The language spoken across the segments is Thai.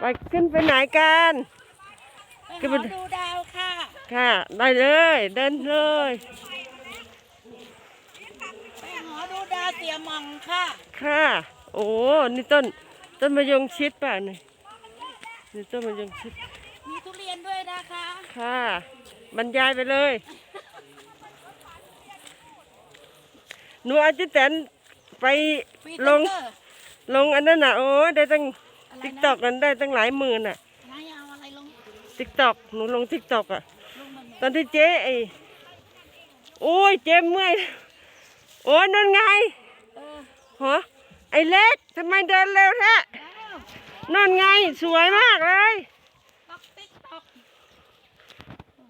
ไปขึ้นไปไหนกันไปขึ้นหไปอดูดาวค่ะ ค่ะ ได้เลย เดินเลยไปหอดูดาวเสียหมองค่ะ ค่ะ โอ้ นี่ต้น ต้นมะยงชิดป่ะนี่นี่ต้นมะยงชิด มีทุเรียนด้วยนะคะ ค่ะบรรยายไปเลย หนูอาจจะแตนไปปีลงเตอร์ลงอันนั้นน่ะ โอ้ ได้ตั้ง อะไรติ๊กนะตอกนั้นได้ตั้งหลายหมื่นอะนายเอาอะไรลงติ๊กตอกหนูลงติ๊กตอกอะ ลงมันไหนตอนที่เจ๊ไอ้โอ้ยเจ๊เมื่อยโอ้ยนั่นไงเออฮะไอ้เล็กทำไมเดินเร็วแท้อ้าวนั่นไงสวยมากเลยตอกติ๊กตอก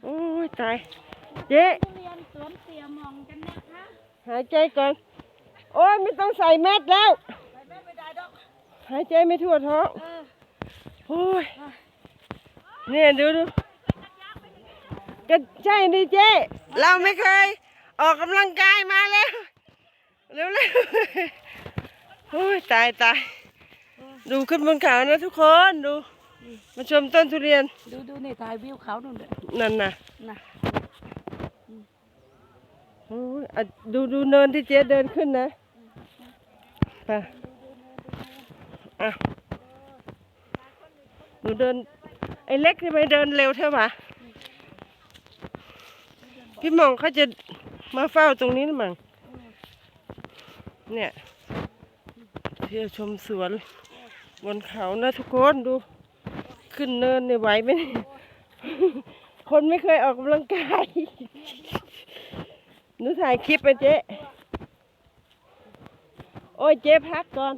โอ้ยตาย เจ๊ทุเรียนสวนเสียหมองกันนะคะหายใจก่อนโอ้ยไม่ต้องใส่แมสแล้ว หายใจไม่ทั่วท้องเออโอ้ยเนี่ยดูดูก็ใช่ดิเจ๊เราไม่เคย ออกกำลังกายมาแล้วเร็วเร็วโอ้ยตายตายดูขึ้นบนเขานะทุกคนดู มาชมต้นทุเรียน ดูดูนี่ถ่ายวิวเขาดูเด้อนั่นน่ะนะโอ้ยอะดูดูเนินที่เจ๊เดินขึ้นนะไป อะหนูเดิน ไอ้เล็กทำไมเดินเร็วเท่าปะพี่มองเขาจะมาเฝ้าตรงนี้นะมั้งเนี่ยเที่ยวชมสวน บนเขานะทุกคนดู ขึ้นเนินเนี่ยไหวไหมคนไม่เคยออกกำลังกายหนูถ่ายคลิปไปเจ๊ โอ้ยเจ๊พักก่อน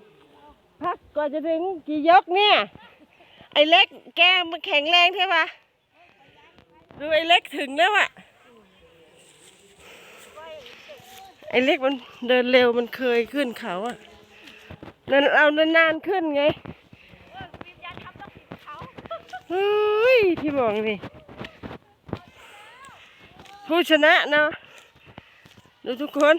พักก่อนจะถึงกี่ยกเนี่ย ไอ้เล็กแกมันแข็งแรงใช่ปะดูไอ้เล็กถึงแล้วอะไอ้เล็กมันเดินเร็วมันเคยขึ้นเขาอะนั่นเอานานๆขึ้นไงเฮ้ยพี่มองนี่ผู้ชนะเนาะดูทุกคน